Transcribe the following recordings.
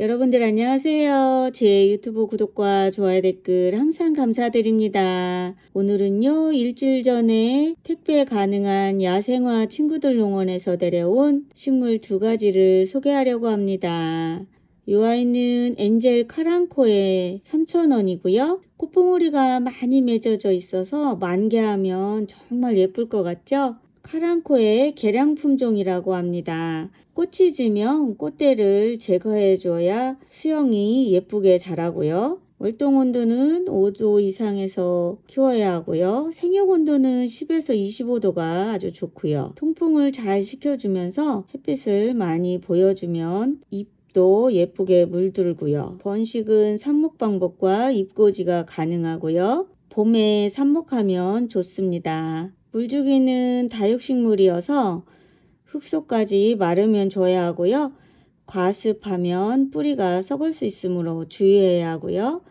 여러분들 안녕하세요. 제 유튜브 구독과 좋아요 댓글 항상 감사드립니다. 오늘은요, 일주일 전에 택배 가능한 야생화 친구들 농원에서 데려온 식물 두 가지를 소개하려고 합니다. 이 아이는 엔젤 카랑코에 3,000원이고요. 꽃봉오리가 많이 맺어져 있어서 만개하면 정말 예쁠 것 같죠? 카랑코의 개량 품종이라고 합니다. 꽃이 지면 꽃대를 제거해 줘야 수영이 예쁘게 자라고요. 월동 온도는 5도 이상에서 키워야 하고요. 생육 온도는 10에서 25도가 아주 좋고요. 통풍을 잘 시켜주면서 햇빛을 많이 보여주면 잎도 예쁘게 물들고요. 번식은 삽목 방법과 잎꽂이가 가능하고요. 봄에 삽목하면 좋습니다. 물주기는 다육식물이어서 흙속까지 마르면 줘야 하고요. 과습하면 뿌리가 썩을 수 있으므로 주의해야 하고요.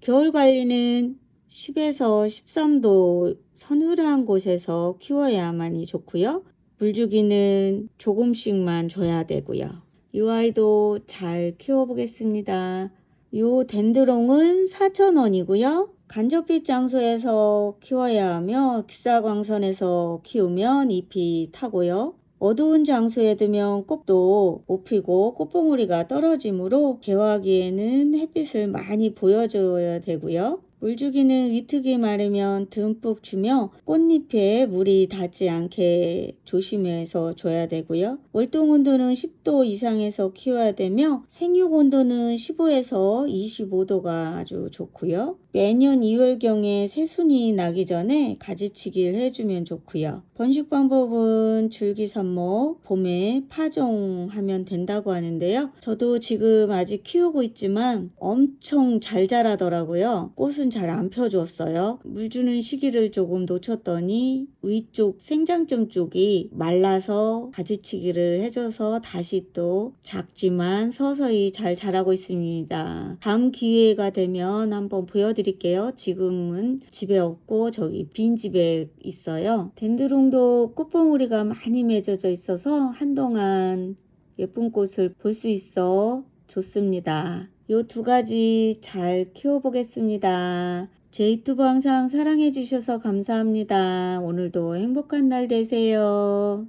겨울 관리는 10에서 13도 서늘한 곳에서 키워야만이 좋고요. 물주기는 조금씩만 줘야 되고요. 이 아이도 잘 키워보겠습니다. 요 덴드롱은 4,000원이고요. 간접빛 장소에서 키워야 하며 기사광선에서 키우면 잎이 타고요. 어두운 장소에 두면 꽃도 못 피고 꽃봉오리가 떨어지므로 개화기에는 햇빛을 많이 보여줘야 되고요. 물주기는 위특이 마르면 듬뿍 주며 꽃잎에 물이 닿지 않게 조심해서 줘야 되고요. 월동 온도는 10도 이상에서 키워야 되며 생육 온도는 15에서 25도가 아주 좋고요. 매년 2월경에 새순이 나기 전에 가지치기를 해주면 좋고요. 번식 방법은 줄기 삽목, 봄에 파종하면 된다고 하는데요. 저도 지금 아직 키우고 있지만 엄청 잘 자라더라고요. 꽃은 잘 안 펴줬어요. 물 주는 시기를 조금 놓쳤더니 위쪽 생장점 쪽이 말라서 가지치기를 해줘서 다시 또 작지만 서서히 잘 자라고 있습니다. 다음 기회가 되면 한번 보여드릴게요. 지금은 집에 없고 저기 빈 집에 있어요. 덴드롱도 꽃봉오리가 많이 맺어져 있어서 한동안 예쁜 꽃을 볼 수 있어 좋습니다. 요 두 가지 잘 키워보겠습니다. 제 유튜브 항상 사랑해 주셔서 감사합니다. 오늘도 행복한 날 되세요.